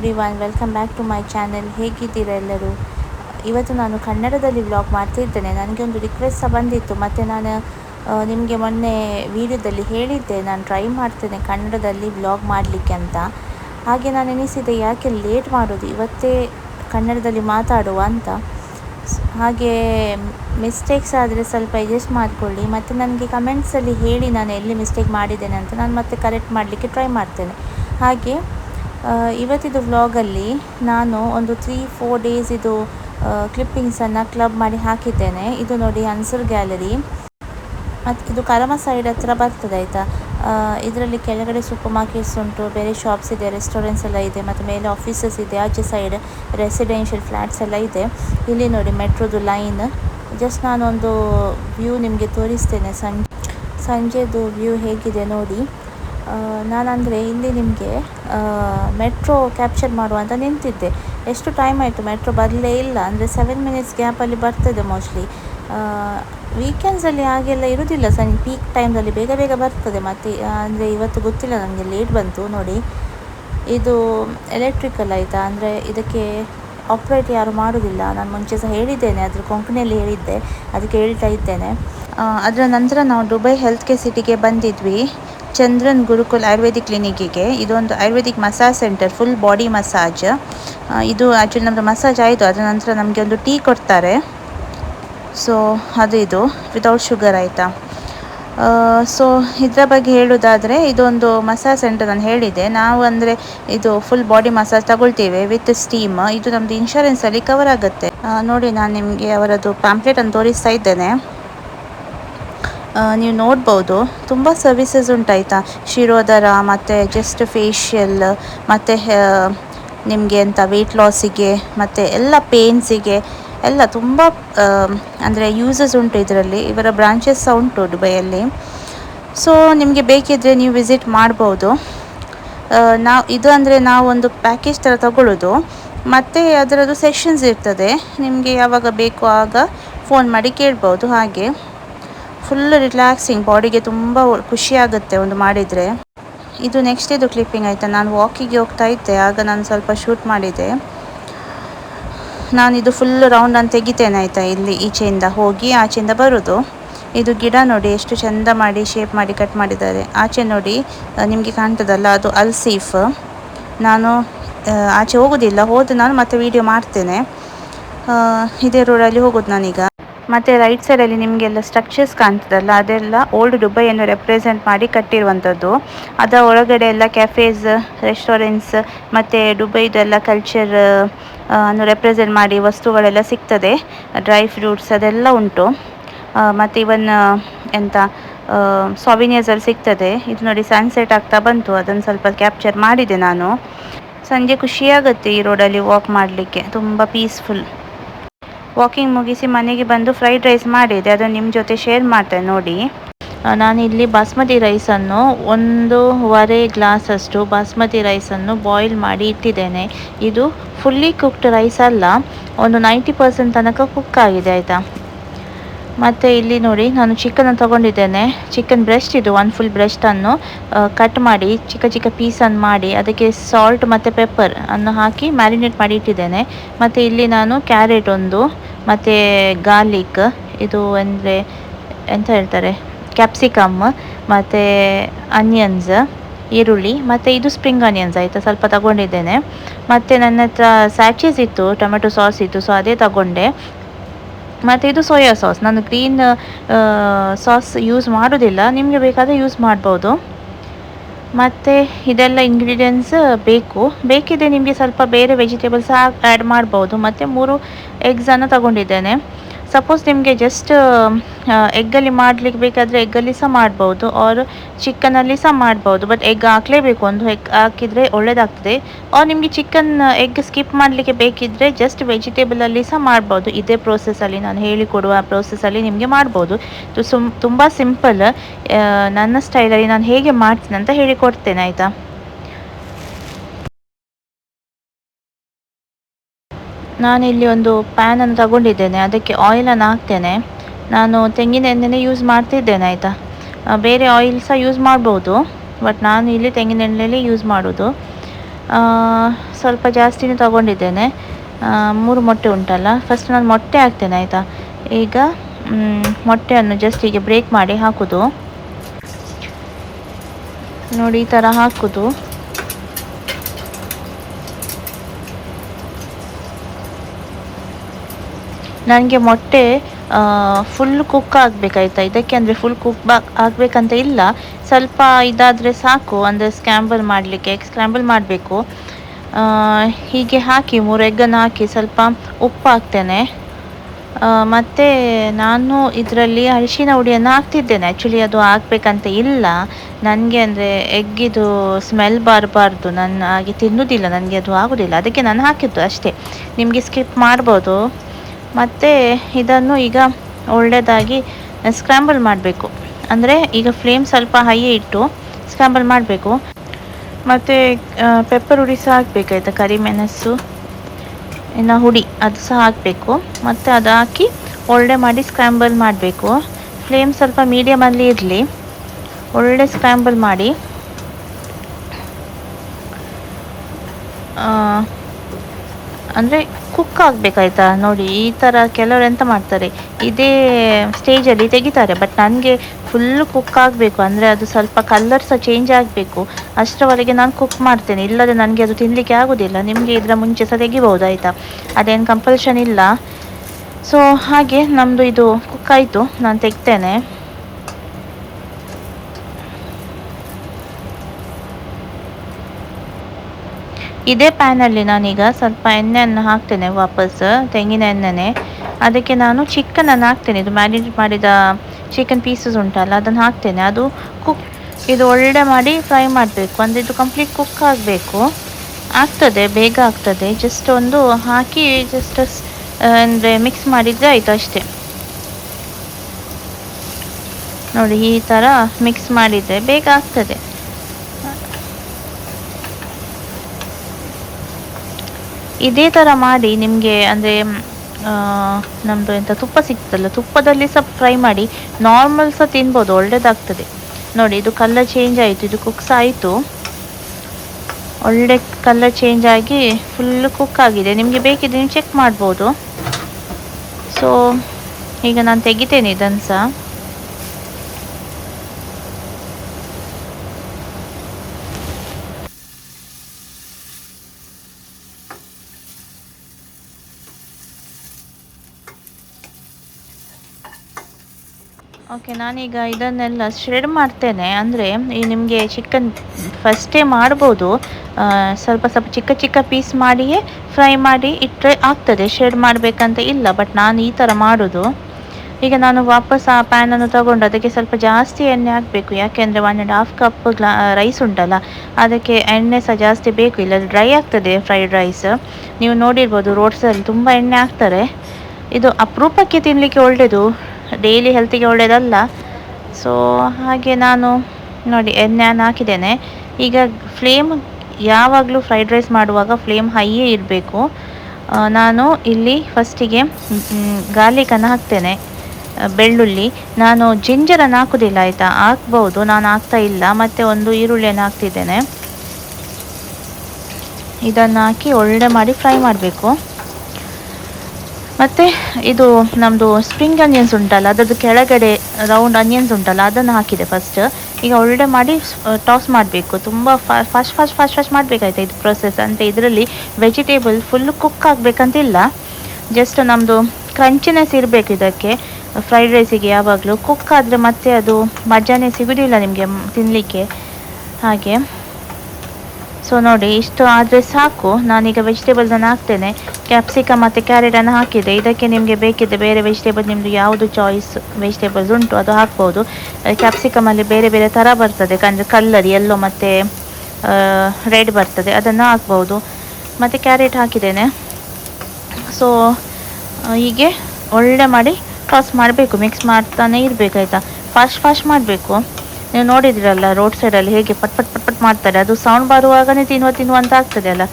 Everyone welcome back to my channel ಹೇಗಿದ್ದೀರಾ ಎಲ್ಲರೂ? ಇವತ್ತು ನಾನು ಕನ್ನಡದಲ್ಲಿ ವ್ಲಾಗ್ ಮಾಡ್ತಿದ್ದೇನೆ ನನಗೆ ಒಂದು ರಿಕ್ವೆಸ್ಟ್ ಸಹ ಬಂದಿತ್ತು. ಮತ್ತು ನಾನು ನಿಮಗೆ ಮೊನ್ನೆ ವಿಡಿಯೋದಲ್ಲಿ ಹೇಳಿದ್ದೆ. ನಾನು ಟ್ರೈ ಮಾಡ್ತೇನೆ ಕನ್ನಡದಲ್ಲಿ ವ್ಲಾಗ್ ಮಾಡಲಿಕ್ಕೆ ಅಂತ. ಹಾಗೆ ನಾನು ಎನಿಸಿದೆ ಯಾಕೆ ಲೇಟ್ ಮಾಡೋದು? ಇವತ್ತೇ ಕನ್ನಡದಲ್ಲಿ ಮಾತಾಡುವ ಅಂತ. ಹಾಗೆ ಮಿಸ್ಟೇಕ್ಸ್ ಆದರೆ ಸ್ವಲ್ಪ ಅಡ್ಜಸ್ಟ್ ಮಾಡಿಕೊಳ್ಳಿ. ಮತ್ತು ನನಗೆ ಕಮೆಂಟ್ಸಲ್ಲಿ ಹೇಳಿ ನಾನು ಎಲ್ಲಿ ಮಿಸ್ಟೇಕ್ ಮಾಡಿದ್ದೇನೆ ಅಂತ. ನಾನು ಮತ್ತೆ ಕರೆಕ್ಟ್ ಮಾಡಲಿಕ್ಕೆ ಟ್ರೈ ಮಾಡ್ತೇನೆ. ಹಾಗೆ ಇವತ್ತಿದು ವ್ಲಾಗಲ್ಲಿ ನಾನು ಒಂದು ತ್ರೀ ಫೋರ್ ಡೇಸ್ ಇದು ಕ್ಲಿಪ್ಪಿಂಗ್ಸನ್ನು ಕ್ಲಬ್ ಮಾಡಿ ಹಾಕಿದ್ದೇನೆ. ಇದು ನೋಡಿ ಅನ್ಸರ್ ಗ್ಯಾಲರಿ ಮತ್ತು ಇದು ಕರಮ ಸೈಡ್ ಹತ್ರ ಬರ್ತದೆ, ಆಯಿತಾ? ಇದರಲ್ಲಿ ಕೆಳಗಡೆ ಸೂಪರ್ ಮಾರ್ಕೆಟ್ಸ್ ಉಂಟು, ಬೇರೆ ಶಾಪ್ಸ್ ಇದೆ ರೆಸ್ಟೋರೆಂಟ್ಸ್ ಎಲ್ಲ ಇದೆ, ಮತ್ತು ಮೇಲೆ ಆಫೀಸಸ್ ಇದೆ, ಆಚೆ ಸೈಡ್ ರೆಸಿಡೆನ್ಷಿಯಲ್ ಫ್ಲ್ಯಾಟ್ಸ್ ಎಲ್ಲ ಇದೆ. ಇಲ್ಲಿ ನೋಡಿ ಮೆಟ್ರೋದು ಲೈನ್ ಜಸ್ಟ್ ನಾನೊಂದು ವ್ಯೂ ನಿಮಗೆ ತೋರಿಸ್ತೇನೆ. ಸಂಜೆ, ಸಂಜೆದು ವ್ಯೂ ಹೇಗಿದೆ ನೋಡಿ. ನಾನಂದರೆ ಇಲ್ಲಿ ನಿಮಗೆ ಮೆಟ್ರೋ ಕ್ಯಾಪ್ಚರ್ ಮಾಡುವಂತ ನಿಂತಿದ್ದೆ. ಎಷ್ಟು ಟೈಮ್ ಆಯಿತು ಮೆಟ್ರೋ ಬರಲೇ ಇಲ್ಲ, ಅಂದರೆ ಸೆವೆನ್ ಮಿನಿಟ್ಸ್ ಗ್ಯಾಪಲ್ಲಿ ಬರ್ತದೆ ಮೋಸ್ಟ್ಲಿ ವೀಕೆಂಡ್ಸಲ್ಲಿ ಹಾಗೆಲ್ಲ ಇರೋದಿಲ್ಲ ಸನ್ ಪೀಕ್ ಟೈಮ್ದಲ್ಲಿ ಬೇಗ ಬೇಗ ಬರ್ತದೆ, ಮತ್ತು ಅಂದರೆ ಇವತ್ತು ಗೊತ್ತಿಲ್ಲ ನನಗೆ ಲೇಟ್ ಬಂತು ನೋಡಿ. ಇದು ಎಲೆಕ್ಟ್ರಿಕಲ್ ಆಯಿತಾ, ಅಂದರೆ ಇದಕ್ಕೆ ಆಪ್ರೇಟ್ ಯಾರು ಮಾಡೋದಿಲ್ಲ. ನಾನು ಮುಂಚೆ ಸಹ ಹೇಳಿದ್ದೇನೆ ಅದ್ರ ಕೊಂಕಣಿಯಲ್ಲಿ ಹೇಳಿದ್ದೆ, ಅದಕ್ಕೆ ಹೇಳ್ತಾ ಇದ್ದೇನೆ. ಅದರ ನಂತರ ನಾವು ದುಬೈ ಹೆಲ್ತ್ ಕೇರ್ ಸಿಟಿಗೆ ಬಂದಿದ್ವಿ. ಚಂದ್ರನ್ ಗುರುಕುಲ್ ಆಯುರ್ವೇದಿಕ್ ಕ್ಲಿನಿಕ್ಕಿಗೆ ಇದೊಂದು ayurvedic massage centre full body massage ಇದು ಆ್ಯಕ್ಚುಲಿ ನಮ್ಮದು ಮಸಾಜ್ ಆಯಿತು, ಅದರ ನಂತರ ನಮಗೆ ಒಂದು ಟೀ ಕೊಡ್ತಾರೆ. ಸೊ ಅದು ಇದು ವಿತೌಟ್ ಶುಗರ್ ಆಯಿತಾ. ಸೊ ಇದರ ಬಗ್ಗೆ ಹೇಳೋದಾದರೆ, ಇದೊಂದು ಮಸಾಜ್ ಸೆಂಟರ್ ನಾನು ಹೇಳಿದೆ ನಾವು ಅಂದರೆ ಇದು ಫುಲ್ ಬಾಡಿ ಮಸಾಜ್ ತಗೊಳ್ತೇವೆ ವಿತ್ ಸ್ಟೀಮ್ ಇದು ನಮ್ಮದು ಇನ್ಶೂರೆನ್ಸಲ್ಲಿ ಕವರ್ ಆಗುತ್ತೆ. ನೋಡಿ, ನಾನು ನಿಮಗೆ ಅವರದ್ದು ಪ್ಯಾಂಪ್ಲೆಟನ್ನು ತೋರಿಸ್ತಾ ಇದ್ದೇನೆ. ನೀವು ನೋಡ್ಬೋದು, ತುಂಬ ಸರ್ವಿಸಸ್ ಉಂಟಾಯ್ತಾ? ಶಿರೋದರ ಮತ್ತು ಜಸ್ಟ್ ಫೇಶಿಯಲ್ ಮತ್ತು ನಿಮಗೆ ಎಂಥ ವೆಯ್ಟ್ ಲಾಸಿಗೆ ಮತ್ತು ಎಲ್ಲ ಪೇನ್ಸಿಗೆ ಎಲ್ಲ ತುಂಬ ಅಂದರೆ ಯೂಸಸ್ ಉಂಟು ಇದರಲ್ಲಿ. ಇವರ ಬ್ರಾಂಚಸ್ ಸಹ ಉಂಟು ದುಬೈಯಲ್ಲಿ. ಸೊ ನಿಮಗೆ ಬೇಕಿದ್ದರೆ ನೀವು ವಿಸಿಟ್ ಮಾಡ್ಬೋದು. ನಾವು, ಇದು ಅಂದರೆ ನಾವು ಒಂದು ಪ್ಯಾಕೇಜ್ ಥರ ತಗೊಳ್ಳೋದು ಮತ್ತು ಅದರದ್ದು ಸೆಷನ್ಸ್ ಇರ್ತದೆ. ನಿಮಗೆ ಯಾವಾಗ ಬೇಕು ಆಗ ಫೋನ್ ಮಾಡಿ ಕೇಳ್ಬೋದು ಹಾಗೆ. ಫುಲ್ ರಿಲ್ಯಾಕ್ಸಿಂಗ್ ಬಾಡಿಗೆ ತುಂಬ ಖುಷಿ ಆಗುತ್ತೆ ಒಂದು ಮಾಡಿದರೆ. ಇದು ನೆಕ್ಸ್ಟ್ ಇದು ಕ್ಲಿಪ್ಪಿಂಗ್ ಆಯಿತಾ? ನಾನು ವಾಕಿಗೆ ಹೋಗ್ತಾ ಇದ್ದೆ, ಆಗ ನಾನು ಸ್ವಲ್ಪ ಶೂಟ್ ಮಾಡಿದೆ. ನಾನು ಇದು ಫುಲ್ ರೌಂಡ್ ಅಂತ ತೆಗಿತೇನೆ ಆಯಿತಾ, ಇಲ್ಲಿ ಈಚೆಯಿಂದ ಹೋಗಿ ಆಚೆಯಿಂದ ಬರೋದು. ಇದು ಗಿಡ ನೋಡಿ, ಎಷ್ಟು ಚೆಂದ ಮಾಡಿ ಶೇಪ್ ಮಾಡಿ ಕಟ್ ಮಾಡಿದ್ದಾರೆ. ಆಚೆ ನೋಡಿ ನಿಮಗೆ ಕಾಣ್ತದಲ್ಲ, ಅದು ಅಲ್ಸೀಫ್. ನಾನು ಆಚೆ ಹೋಗೋದಿಲ್ಲ, ಹೋದ ನಾನು ಮತ್ತೆ ವಿಡಿಯೋ ಮಾಡ್ತೇನೆ. ಇದೇ ರೋಡಲ್ಲಿ ಹೋಗೋದು ನಾನೀಗ. ಮತ್ತು ರೈಟ್ ಸೈಡಲ್ಲಿ ನಿಮಗೆಲ್ಲ ಸ್ಟ್ರಕ್ಚರ್ಸ್ ಕಾಣ್ತದಲ್ಲ, ಅದೆಲ್ಲ ಓಲ್ಡ್ ದುಬೈಯನ್ನು ರೆಪ್ರೆಸೆಂಟ್ ಮಾಡಿ ಕಟ್ಟಿರುವಂಥದ್ದು. ಅದರ ಒಳಗಡೆ ಎಲ್ಲ ಕೆಫೇಸ್ ರೆಸ್ಟೋರೆಂಟ್ಸ್ ಮತ್ತು ದುಬೈದೆಲ್ಲ ಕಲ್ಚರ್ ಅನ್ನು ರೆಪ್ರೆಸೆಂಟ್ ಮಾಡಿ ವಸ್ತುಗಳೆಲ್ಲ ಸಿಗ್ತದೆ. ಡ್ರೈ ಫ್ರೂಟ್ಸ್ ಅದೆಲ್ಲ ಉಂಟು. ಮತ್ತು ಇವನ್ ಎಂತ ಸಾವಿನಿಯರ್ಸಲ್ಲಿ ಸಿಗ್ತದೆ. ಇದು ನೋಡಿ ಸನ್ಸೆಟ್ ಆಗ್ತಾ ಬಂತು. ಅದನ್ನು ಸ್ವಲ್ಪ ಕ್ಯಾಪ್ಚರ್ ಮಾಡಿದೆ ನಾನು. ಸಂಜೆ ಖುಷಿಯಾಗುತ್ತೆ ಈ ರೋಡಲ್ಲಿ ವಾಕ್ ಮಾಡಲಿಕ್ಕೆ. ತುಂಬ ಪೀಸ್ಫುಲ್ ವಾಕಿಂಗ್ ಮುಗಿಸಿ ಮನೆಗೆ ಬಂದು ಫ್ರೈಡ್ ರೈಸ್ ಮಾಡಿದೆ. ಅದನ್ನು ನಿಮ್ಮ ಜೊತೆ ಶೇರ್ ಮಾಡ್ತೇನೆ, ನೋಡಿ. ನಾನಿಲ್ಲಿ ಬಾಸ್ಮತಿ ರೈಸನ್ನು ಒಂದೂವರೆ ಗ್ಲಾಸಷ್ಟು ಬಾಸ್ಮತಿ ರೈಸನ್ನು ಬಾಯ್ಲ್ ಮಾಡಿ ಇಟ್ಟಿದ್ದೇನೆ. ಇದು ಫುಲ್ಲಿ ಕುಕ್ಡ್ ರೈಸ್ ಅಲ್ಲ, ಒಂದು ನೈಂಟಿ ಪರ್ಸೆಂಟ್ ತನಕ ಕುಕ್ ಆಗಿದೆ, ಆಯಿತಾ? ಮತ್ತು ಇಲ್ಲಿ ನೋಡಿ, ನಾನು ಚಿಕನ್ ತಗೊಂಡಿದ್ದೇನೆ. ಚಿಕನ್ ಬ್ರೆಸ್ಟ್ ಇದು ಒನ್ ಫುಲ್ ಬ್ರೆಸ್ಟನ್ನು ಕಟ್ ಮಾಡಿ, ಚಿಕ್ಕ ಚಿಕ್ಕ ಪೀಸನ್ನು ಮಾಡಿ, ಅದಕ್ಕೆ ಸಾಲ್ಟ್ ಮತ್ತು ಪೆಪ್ಪರ್ ಅನ್ನು ಹಾಕಿ ಮ್ಯಾರಿನೇಟ್ ಮಾಡಿ ಇಟ್ಟಿದ್ದೇನೆ. ಮತ್ತು ಇಲ್ಲಿ ನಾನು ಕ್ಯಾರೆಟ್ ಒಂದು, ಮತ್ತು ಗಾರ್ಲಿಕ್ ಇದು ಅಂದರೆ ಎಂತ ಹೇಳ್ತಾರೆ ಕ್ಯಾಪ್ಸಿಕಮ್ ಮತ್ತು ಅನಿಯನ್ಸ್ ಈರುಳ್ಳಿ, ಮತ್ತು ಇದು ಸ್ಪ್ರಿಂಗ್ ಆನಿಯನ್ಸ್ ಆಯಿತಾ, ಸ್ವಲ್ಪ ತಗೊಂಡಿದ್ದೇನೆ. ಮತ್ತು ನನ್ನ ಹತ್ರ ಸ್ಯಾಚೀಸ್ ಇತ್ತು ಟೊಮೆಟೊ ಸಾಸ್ ಇತ್ತು ಸೊ ಅದೇ ತಗೊಂಡೆ. ಮತ್ತು ಇದು ಸೋಯಾ ಸಾಸ್. ನಾನು ಗ್ರೀನ್ ಸಾಸ್ ಯೂಸ್ ಮಾಡೋದಿಲ್ಲ. ನಿಮಗೆ ಬೇಕಾದರೆ ಯೂಸ್ ಮಾಡ್ಬೋದು. ಮತ್ತು ಇದೆಲ್ಲ ಇಂಗ್ರೀಡಿಯೆಂಟ್ಸ್ ಬೇಕು. ಬೇಕಿದೆ ನಿಮಗೆ ಸ್ವಲ್ಪ ಬೇರೆ ವೆಜಿಟೇಬಲ್ಸ್ ಆ್ಯಡ್ ಮಾಡ್ಬೋದು. ಮತ್ತು ಮೂರು ಎಗ್ಸನ್ನು ತಗೊಂಡಿದ್ದೇನೆ. ಸಪೋಸ್ ನಿಮಗೆ ಜಸ್ಟ್ ಎಗ್ಗಲ್ಲಿ ಮಾಡಲಿಕ್ಕೆ ಬೇಕಾದರೆ ಎಗ್ಗಲ್ಲಿ ಸಹ ಮಾಡ್ಬೋದು ಆರ್ ಚಿಕನಲ್ಲಿ ಸಹ ಮಾಡ್ಬೋದು. ಬಟ್ ಎಗ್ ಹಾಕಲೇಬೇಕು. ಒಂದು ಎಗ್ ಹಾಕಿದರೆ ಒಳ್ಳೆಯದಾಗ್ತದೆ ಆರ್ ನಿಮಗೆ ಚಿಕನ್ ಎಗ್ ಸ್ಕಿಪ್ ಮಾಡಲಿಕ್ಕೆ ಬೇಕಿದ್ದರೆ ಜಸ್ಟ್ ವೆಜಿಟೇಬಲಲ್ಲಿ ಸಹ ಮಾಡ್ಬೋದು. ಇದೇ ಪ್ರೋಸೆಸ್ಸಲ್ಲಿ ನಾನು ಹೇಳಿಕೊಡುವ ಪ್ರೋಸೆಸ್ಸಲ್ಲಿ ನಿಮಗೆ ಮಾಡ್ಬೋದು. ಸುಮ್, ತುಂಬ ಸಿಂಪಲ್ ನನ್ನ ಸ್ಟೈಲಲ್ಲಿ ನಾನು ಹೇಗೆ ಮಾಡ್ತೀನಿ ಅಂತ ಹೇಳಿಕೊಡ್ತೇನೆ, ಆಯಿತಾ? ನಾನಿಲ್ಲಿ ಒಂದು ಪ್ಯಾನನ್ನು ತಗೊಂಡಿದ್ದೇನೆ. ಅದಕ್ಕೆ ಆಯಿಲನ್ನು ಹಾಕ್ತೇನೆ. ನಾನು ತೆಂಗಿನ ಎಣ್ಣೆನೇ ಯೂಸ್ ಮಾಡ್ತಿದ್ದೇನೆ, ಆಯಿತಾ? ಬೇರೆ ಆಯಿಲ್ ಸಹ ಯೂಸ್ ಮಾಡ್ಬೋದು. ಬಟ್ ನಾನು ಇಲ್ಲಿ ತೆಂಗಿನ ಎಣ್ಣೆಯಲ್ಲಿ ಯೂಸ್ ಮಾಡೋದು. ಸ್ವಲ್ಪ ಜಾಸ್ತಿನೇ ತಗೊಂಡಿದ್ದೇನೆ. ಮೂರು ಮೊಟ್ಟೆ ಉಂಟಲ್ಲ? ಫಸ್ಟ್ ನಾನು ಮೊಟ್ಟೆ ಹಾಕ್ತೇನೆ, ಆಯಿತಾ? ಈಗ ಮೊಟ್ಟೆಯನ್ನು ಜಸ್ಟ್ ಹೀಗೆ ಬ್ರೇಕ್ ಮಾಡಿ ಹಾಕೋದು. ನೋಡಿ, ಈ ಥರ ಹಾಕೋದು. ನನಗೆ ಮೊಟ್ಟೆ ಫುಲ್ ಕುಕ್ ಆಗಬೇಕಾಯ್ತಾ? ಇದಕ್ಕೆ ಅಂದರೆ ಫುಲ್ ಕುಕ್ ಬಾ, ಆಗಬೇಕಂತ ಇಲ್ಲ. ಸ್ವಲ್ಪ ಇದಾದರೆ ಸಾಕು, ಅಂದರೆ ಸ್ಕ್ಯಾಂಬಲ್ ಮಾಡಲಿಕ್ಕೆ ಸ್ಕ್ರ್ಯಾಂಬಲ್ ಮಾಡಬೇಕು. ಹೀಗೆ ಹಾಕಿ, ಮೂರು ಎಗ್ಗನ್ನು ಹಾಕಿ ಸ್ವಲ್ಪ ಉಪ್ಪು ಹಾಕ್ತೇನೆ. ಮತ್ತು ನಾನು ಇದರಲ್ಲಿ ಅರಿಶಿನ ಹುಡಿಯನ್ನು ಹಾಕ್ತಿದ್ದೇನೆ. ಆ್ಯಕ್ಚುಲಿ ಅದು ಹಾಕ್ಬೇಕಂತ ಇಲ್ಲ. ನನಗೆ ಅಂದರೆ ಎಗ್ಗಿದು ಸ್ಮೆಲ್ ಬರಬಾರ್ದು. ನಾನು ಹಾಗೆ ತಿನ್ನುವುದಿಲ್ಲ ನನಗೆ ಅದು ಆಗೋದಿಲ್ಲ. ಅದಕ್ಕೆ ನಾನು ಹಾಕಿದ್ದು ಅಷ್ಟೇ. ನಿಮಗೆ ಸ್ಕಿಪ್ ಮಾಡ್ಬೋದು. ಮತ್ತು ಇದನ್ನು ಈಗ ಒಳ್ಳೆಯದಾಗಿ ಸ್ಕ್ರ್ಯಾಂಬಲ್ ಮಾಡಬೇಕು. ಅಂದರೆ ಈಗ ಫ್ಲೇಮ್ ಸ್ವಲ್ಪ ಹೈಯೇ ಇಟ್ಟು ಸ್ಕ್ರ್ಯಾಂಬಲ್ ಮಾಡಬೇಕು. ಮತ್ತು ಪೆಪ್ಪರ್ ಹುಡಿ ಸಹ ಹಾಕಬೇಕಾಯ್ತಾ ಕರಿಮೆಣಸು ಇನ್ನು ಹುಡಿ, ಅದು ಸಹ ಹಾಕಬೇಕು. ಮತ್ತು ಅದು ಹಾಕಿ ಒಳ್ಳೆ ಮಾಡಿ ಸ್ಕ್ರ್ಯಾಂಬಲ್ ಮಾಡಬೇಕು. ಫ್ಲೇಮ್ ಸ್ವಲ್ಪ ಮೀಡಿಯಮಲ್ಲಿ ಇರಲಿ. ಒಳ್ಳೆ ಸ್ಕ್ರ್ಯಾಂಬಲ್ ಮಾಡಿ ಅಂದರೆ ಕುಕ್ ಆಗಬೇಕಾಯ್ತಾ ನೋಡಿ, ಈ ಥರ ಕೆಲವರು ಎಂತ ಮಾಡ್ತಾರೆ? ಇದೇ ಸ್ಟೇಜಲ್ಲಿ ತೆಗಿತಾರೆ ಬಟ್ ನನಗೆ ಫುಲ್ ಕುಕ್ ಆಗಬೇಕು. ಅಂದರೆ ಅದು ಸ್ವಲ್ಪ ಕಲರ್ ಸಹ ಚೇಂಜ್ ಆಗಬೇಕು. ಅಷ್ಟರವರೆಗೆ ನಾನು ಕುಕ್ ಮಾಡ್ತೇನೆ. ಇಲ್ಲದೆ ನನಗೆ ಅದು ತಿನ್ನಲಿಕ್ಕೆ ಆಗೋದಿಲ್ಲ. ನಿಮಗೆ ಇದರ ಮುಂಚೆ ಸಹ ತೆಗಿಬೋದು ಆಯಿತಾ? ಅದೇನು ಕಂಪಲ್ಷನ್ ಇಲ್ಲ. ಸೊ ಹಾಗೆ ನಮ್ಮದು ಇದು ಕುಕ್ ಆಯಿತು. ನಾನು ತೆಗ್ತೇನೆ. ಇದೇ ಪ್ಯಾನಲ್ಲಿ ನಾನೀಗ ಸ್ವಲ್ಪ ಎಣ್ಣೆಯನ್ನು ಹಾಕ್ತೇನೆ ವಾಪಸ್ ತೆಂಗಿನ ಎಣ್ಣೆನೆ. ಅದಕ್ಕೆ ನಾನು ಚಿಕನನ್ನು ಹಾಕ್ತೇನೆ. ಇದು ಮ್ಯಾರಿನೇಟ್ ಮಾಡಿದ ಚಿಕನ್ ಪೀಸಸ್ ಉಂಟಲ್ಲ, ಅದನ್ನು ಹಾಕ್ತೇನೆ. ಅದು ಕುಕ್, ಇದು ಒಳ್ಳೆ ಮಾಡಿ ಫ್ರೈ ಮಾಡಬೇಕು. ಅಂದರೆ ಇದು ಕಂಪ್ಲೀಟ್ ಕುಕ್ ಆಗಬೇಕು. ಆಗ್ತದೆ, ಬೇಗ ಆಗ್ತದೆ. ಜಸ್ಟ್ ಒಂದು ಹಾಕಿ ಜಸ್ಟ್ ಅಂದರೆ ಮಿಕ್ಸ್ ಮಾಡಿದರೆ ಆಯಿತು ಅಷ್ಟೇ. ನೋಡಿ, ಈ ಥರ ಮಿಕ್ಸ್ ಮಾಡಿದರೆ ಬೇಗ ಆಗ್ತದೆ. ಇದೇ ಥರ ಮಾಡಿ ನಿಮಗೆ ಅಂದರೆ ನಮ್ಮದು ಎಂಥ ತುಪ್ಪ ಸಿಗ್ತದಲ್ಲ, ತುಪ್ಪದಲ್ಲಿ ಸಹ ಫ್ರೈ ಮಾಡಿ ನಾರ್ಮಲ್ ಸಹ ತಿನ್ಬೋದು ಒಳ್ಳೆಯದಾಗ್ತದೆ ನೋಡಿ, ಇದು ಕಲರ್ ಚೇಂಜ್ ಆಯಿತು, ಇದು ಕುಕ್ಸ್ ಆಯಿತು. ಒಳ್ಳೆ ಕಲರ್ ಚೇಂಜ್ ಆಗಿ ಫುಲ್ ಕುಕ್ ಆಗಿದೆ. ನಿಮಗೆ ಬೇಕಿದ್ರೆ ನೀವು ಚೆಕ್ ಮಾಡ್ಬೋದು. ಸೊ ಈಗ ನಾನು ತೆಗಿತೇನೆ ಇದನ್ನು ಸಹ. ಓಕೆ, ನಾನೀಗ ಇದನ್ನೆಲ್ಲ ಶ್ರೆಡ್ ಮಾಡ್ತೇನೆ. ಅಂದರೆ, ಈ ನಿಮಗೆ ಚಿಕನ್ ಫಸ್ಟೇ ಮಾಡ್ಬೋದು. ಸ್ವಲ್ಪ ಸ್ವಲ್ಪ ಚಿಕ್ಕ ಚಿಕ್ಕ ಪೀಸ್ ಮಾಡಿಯೇ ಫ್ರೈ ಮಾಡಿ ಇಟ್ಟರೆ ಆಗ್ತದೆ. ಶ್ರೆಡ್ ಮಾಡಬೇಕಂತ ಇಲ್ಲ ಬಟ್ ನಾನು ಈ ಥರ ಮಾಡೋದು. ಈಗ ನಾನು ವಾಪಸ್ ಆ ಪ್ಯಾನನ್ನು ತಗೊಂಡು ಅದಕ್ಕೆ ಸ್ವಲ್ಪ ಜಾಸ್ತಿ ಎಣ್ಣೆ ಹಾಕಬೇಕು. ಯಾಕೆಂದರೆ ಒನ್ ಆ್ಯಂಡ್ ಹಾಫ್ ಕಪ್ ಗ್ಲಾ ರೈಸ್ ಉಂಟಲ್ಲ, ಅದಕ್ಕೆ ಎಣ್ಣೆ ಸಹ ಜಾಸ್ತಿ ಬೇಕು. ಇಲ್ಲ ಡ್ರೈ ಆಗ್ತದೆ ಫ್ರೈಡ್ ರೈಸ್ ನೀವು ನೋಡಿರ್ಬೋದು ರೋಡ್ಸಲ್ಲಿ ತುಂಬ ಎಣ್ಣೆ ಹಾಕ್ತಾರೆ. ಇದು ಅಪರೂಪಕ್ಕೆ ತಿನ್ನಲಿಕ್ಕೆ ಒಳ್ಳೆಯದು ಡೈಲಿ ಹೆಲ್ತಿಗೆ ಒಳ್ಳೆಯದಲ್ಲ ಸೊ ಹಾಗೆ ನಾನು ನೋಡಿ ಎಣ್ಣೆಯನ್ನು ಹಾಕಿದ್ದೇನೆ. ಈಗ ಫ್ಲೇಮ್ ಯಾವಾಗಲೂ ಫ್ರೈಡ್ ರೈಸ್ ಮಾಡುವಾಗ ಫ್ಲೇಮ್ ಹೈಯೇ ಇರಬೇಕು. ನಾನು ಇಲ್ಲಿ ಫಸ್ಟಿಗೆ ಗಾರ್ಲಿಕನ್ನು ಹಾಕ್ತೇನೆ. ಬೆಳ್ಳುಳ್ಳಿ. ನಾನು ಜಿಂಜರನ್ನು ಹಾಕೋದಿಲ್ಲ, ಆಯಿತಾ? ಹಾಕ್ಬೋದು, ನಾನು ಹಾಕ್ತಾ ಇಲ್ಲ. ಮತ್ತು ಒಂದು ಈರುಳ್ಳಿಯನ್ನು ಹಾಕ್ತಿದ್ದೇನೆ. ಇದನ್ನು ಹಾಕಿ ಒಳ್ಳೆ ಮಾಡಿ ಫ್ರೈ ಮಾಡಬೇಕು. ಮತ್ತು ಇದು ನಮ್ಮದು ಸ್ಪ್ರಿಂಗ್ ಅನಿಯನ್ಸ್ ಉಂಟಲ್ಲ ಅದರದ್ದು ಕೆಳಗಡೆ ರೌಂಡ್ ಅನಿಯನ್ಸ್ ಉಂಟಲ್ಲ, ಅದನ್ನು ಹಾಕಿದೆ ಫಸ್ಟ್ ಈಗ ಒಳ್ಳೆ ಮಾಡಿ ಟಾಸ್ ಮಾಡಬೇಕು. ತುಂಬ ಫಾಸ್ಟ್ ಫಾಸ್ಟ್ ಫಾಸ್ಟ್ ಫಾಸ್ಟ್ ಮಾಡಬೇಕಾಯ್ತು ಇದು ಪ್ರೊಸೆಸ್ ಅಂತ ಇದರಲ್ಲಿ ವೆಜಿಟೇಬಲ್ ಫುಲ್ ಕುಕ್ ಆಗಬೇಕಂತಿಲ್ಲ ಜಸ್ಟ್ ನಮ್ಮದು ಕ್ರಂಚಿನೆಸ್ ಇರಬೇಕು ಇದಕ್ಕೆ. ಫ್ರೈಡ್ ರೈಸಿಗೆ ಯಾವಾಗಲೂ ಕುಕ್ ಆದರೆ ಮತ್ತೆ ಅದು ಮಜಾನೇ ಸಿಗೋದಿಲ್ಲ ನಿಮಗೆ ತಿನ್ನಲಿಕ್ಕೆ ಹಾಗೆ. ಸೊ ನೋಡಿ, ಇಷ್ಟು ಆದರೆ ಸಾಕು. ನಾನೀಗ ವೆಜಿಟೇಬಲ್ಸನ್ನು ಹಾಕ್ತೇನೆ. ಕ್ಯಾಪ್ಸಿಕಮ್ ಮತ್ತು ಕ್ಯಾರೆಟನ್ನು ಹಾಕಿದೆ. ಇದಕ್ಕೆ ನಿಮಗೆ ಬೇಕಿದ್ದರೆ ಬೇರೆ ವೆಜಿಟೇಬಲ್ ನಿಮ್ಮದು ಯಾವುದು ಚಾಯ್ಸ್ ವೆಜಿಟೇಬಲ್ಸ್ ಉಂಟು, ಅದು ಹಾಕ್ಬೋದು. ಕ್ಯಾಪ್ಸಿಕಮಲ್ಲಿ ಬೇರೆ ಬೇರೆ ಥರ ಬರ್ತದೆ. ಅಂದರೆ ಕಲ್ಲರ್ ಎಲ್ಲೋ ಮತ್ತು ರೆಡ್ ಬರ್ತದೆ. ಅದನ್ನು ಹಾಕ್ಬೋದು. ಮತ್ತು ಕ್ಯಾರೆಟ್ ಹಾಕಿದ್ದೇನೆ. ಸೊ ಹೀಗೆ ಒಳ್ಳೆ ಮಾಡಿ ಟಾಸ್ ಮಾಡಬೇಕು. ಮಿಕ್ಸ್ ಮಾಡ್ತಾನೆ ಇರಬೇಕಾಯ್ತಾ ಫಾಸ್ಟ್ ಫಾಸ್ಟ್ ಮಾಡಬೇಕು. ನೀವು ನೋಡಿದಿರಲ್ಲ ರೋಡ್ ಸೈಡಲ್ಲಿ ಹೇಗೆ ಪಟ್ ಪಟ್ ಪಟ್ ಪಟ್ ಮಾಡ್ತಾರೆ. ಅದು ಸೌಂಡ್ ಬರುವಾಗನೇ ತಿನ್ನುವ ತಿನ್ನುವ ಅಂತ ಆಗ್ತದೆ ಅಲ್ಲ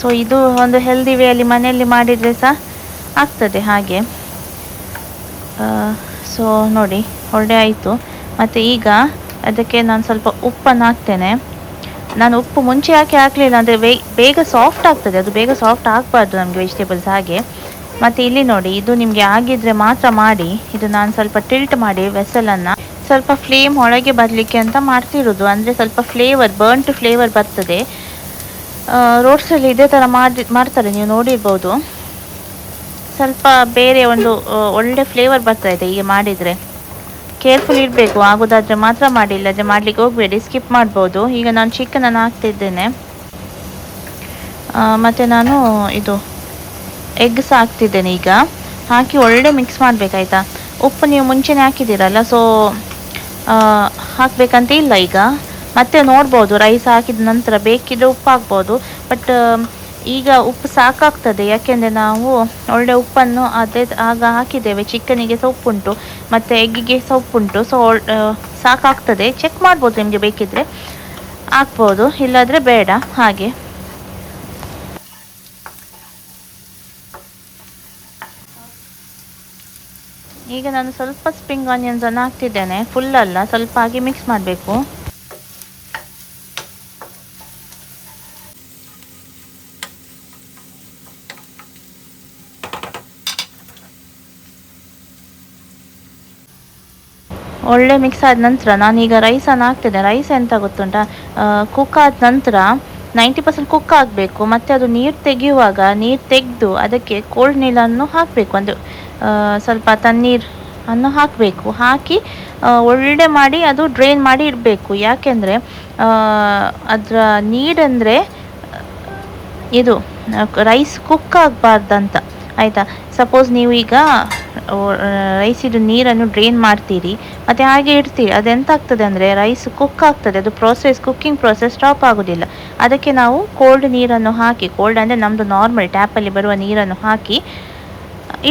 ಸೊ ಇದು ಒಂದು ಹೆಲ್ದಿ ವೇಯಲ್ಲಿ ಮನೆಯಲ್ಲಿ ಮಾಡಿದರೆ ಸಹ ಆಗ್ತದೆ ಹಾಗೆ. ಸೊ ನೋಡಿ, ಒಳ್ಳೆ ಆಯಿತು. ಮತ್ತು ಈಗ ಅದಕ್ಕೆ ನಾನು ಸ್ವಲ್ಪ ಉಪ್ಪನ್ನು ಹಾಕ್ತೇನೆ. ನಾನು ಉಪ್ಪು ಮುಂಚೆ ಯಾಕೆ ಹಾಕಲಿಲ್ಲ ಅಂದರೆ ಬೇಗ ಸಾಫ್ಟ್ ಆಗ್ತದೆ. ಅದು ಬೇಗ ಸಾಫ್ಟ್ ಆಗಬಾರ್ದು ನಮಗೆ ವೆಜಿಟೇಬಲ್ಸ್ ಹಾಗೆ. ಮತ್ತು ಇಲ್ಲಿ ನೋಡಿ, ಇದು ನಿಮಗೆ ಆಗಿದ್ರೆ ಮಾತ್ರ ಮಾಡಿ. ಇದು ನಾನು ಸ್ವಲ್ಪ ಟಿಲ್ಟ್ ಮಾಡಿ ವೆಸಲನ್ನು ಸ್ವಲ್ಪ ಫ್ಲೇಮ್ ಒಳಗೆ ಬರಲಿಕ್ಕೆ ಅಂತ ಮಾಡ್ತಿರೋದು. ಅಂದರೆ ಸ್ವಲ್ಪ ಫ್ಲೇವರ್ ಬರ್ನ್ಟ್ ಫ್ಲೇವರ್ ಬರ್ತದೆ. ರೋಡ್ಸಲ್ಲಿ ಇದೇ ಥರ ಮಾಡಿ ಮಾಡ್ತಾರೆ, ನೀವು ನೋಡಿರ್ಬೋದು. ಸ್ವಲ್ಪ ಬೇರೆ ಒಂದು ಒಳ್ಳೆ ಫ್ಲೇವರ್ ಬರ್ತಾ ಇದೆ ಹೀಗೆ ಮಾಡಿದರೆ. ಕೇರ್ಫುಲ್ ಇರಬೇಕು, ಆಗೋದಾದರೆ ಮಾತ್ರ ಮಾಡಿ ಇಲ್ಲದೆ ಮಾಡಲಿಕ್ಕೆ ಹೋಗಬೇಡಿ ಸ್ಕಿಪ್ ಮಾಡ್ಬೋದು. ಈಗ ನಾನು ಚಿಕನನ್ನು ಹಾಕ್ತಿದ್ದೇನೆ ಮತ್ತು ನಾನು ಇದು ಎಗ್ ಸಹ ಹಾಕ್ತಿದ್ದೇನೆ ಈಗ. ಹಾಕಿ ಒಳ್ಳೆ ಮಿಕ್ಸ್ ಮಾಡಬೇಕಾಯ್ತಾ? ಉಪ್ಪು ನೀವು ಮುಂಚೆನೇ ಹಾಕಿದ್ದೀರಲ್ಲ ಸೊ ಹಾಕಬೇಕಂತ ಇಲ್ಲ ಈಗ. ಮತ್ತೆ ನೋಡ್ಬೋದು, ರೈಸ್ ಹಾಕಿದ ನಂತರ ಬೇಕಿದ್ರೆ ಉಪ್ಪು ಹಾಕ್ಬೋದು ಬಟ್ ಈಗ ಉಪ್ಪು ಸಾಕಾಗ್ತದೆ. ಯಾಕೆಂದರೆ ನಾವು ಒಳ್ಳೆ ಉಪ್ಪನ್ನು ಅದೇ ಆಗ ಹಾಕಿದ್ದೇವೆ. ಚಿಕನಿಗೆ ಸಹ ಉಪ್ಪುಂಟು ಮತ್ತು ಎಗ್ಗಿಗೆ ಸಹ ಉಪ್ಪುಂಟು ಸೊ ಸಾಕಾಗ್ತದೆ. ಚೆಕ್ ಮಾಡ್ಬೋದು ನಿಮಗೆ ಬೇಕಿದ್ದರೆ ಹಾಕ್ಬೋದು, ಇಲ್ಲಾದರೆ ಬೇಡ. ಹಾಗೆ. ಈಗ ನಾನು ಸ್ವಲ್ಪ ಸ್ಪ್ರಿಂಗ್ ಆನಿಯನ್ಸನ್ನು ಹಾಕ್ತಿದ್ದೇನೆ. ಫುಲ್ ಅಲ್ಲ, ಸ್ವಲ್ಪ ಆಗಿ ಮಿಕ್ಸ್ ಮಾಡಬೇಕು. ಒಳ್ಳೆ ಮಿಕ್ಸ್ ಆದ ನಂತರ ನಾನೀಗ ರೈಸನ್ನು ಹಾಕ್ತಿದ್ದೆ ರೈಸ್ ಎಂತ ಗೊತ್ತುಂಟ? ಕುಕ್ ಆದ ನಂತರ ನೈಂಟಿ ಪರ್ಸೆಂಟ್ ಕುಕ್ ಆಗಬೇಕು, ಮತ್ತು ಅದು ನೀರು ತೆಗೆಯುವಾಗ ನೀರು ತೆಗೆದು ಅದಕ್ಕೆ ಕೋಲ್ಡ್ ನೀರನ್ನು ಹಾಕಬೇಕು, ಒಂದು ಸ್ವಲ್ಪ ತಣ್ಣೀರು ಅನ್ನು ಹಾಕಬೇಕು. ಹಾಕಿ ಒಳ್ಳೆ ಮಾಡಿ ಅದು ಡ್ರೈನ್ ಮಾಡಿ ಇಡಬೇಕು. ಯಾಕೆಂದರೆ ಅದರ ನೀರಂದರೆ ಇದು ರೈಸ್ ಕುಕ್ ಆಗಬಾರ್ದಂತ. ಆಯಿತಾ? ಸಪೋಸ್ ನೀವು ಈಗ ರೈಸಿದು ನೀರನ್ನು ಡ್ರೈನ್ ಮಾಡ್ತೀರಿ. ಮತ್ತು ಹಾಗೆ ಇಡ್ತೀರಿ. ಅದೆಂತ ಆಗ್ತದೆ ಅಂದರೆ ರೈಸ್ ಕುಕ್ ಆಗ್ತದೆ. ಅದು ಪ್ರೋಸೆಸ್ ಕುಕ್ಕಿಂಗ್ ಪ್ರೋಸೆಸ್ ಸ್ಟಾಪ್ ಆಗೋದಿಲ್ಲ. ಅದಕ್ಕೆ ನಾವು ಕೋಲ್ಡ್ ನೀರನ್ನು ಹಾಕಿ ಕೋಲ್ಡ್ ಅಂದರೆ ನಮ್ಮದು ನಾರ್ಮಲ್ ಟ್ಯಾಪಲ್ಲಿ ಬರುವ ನೀರನ್ನು ಹಾಕಿ,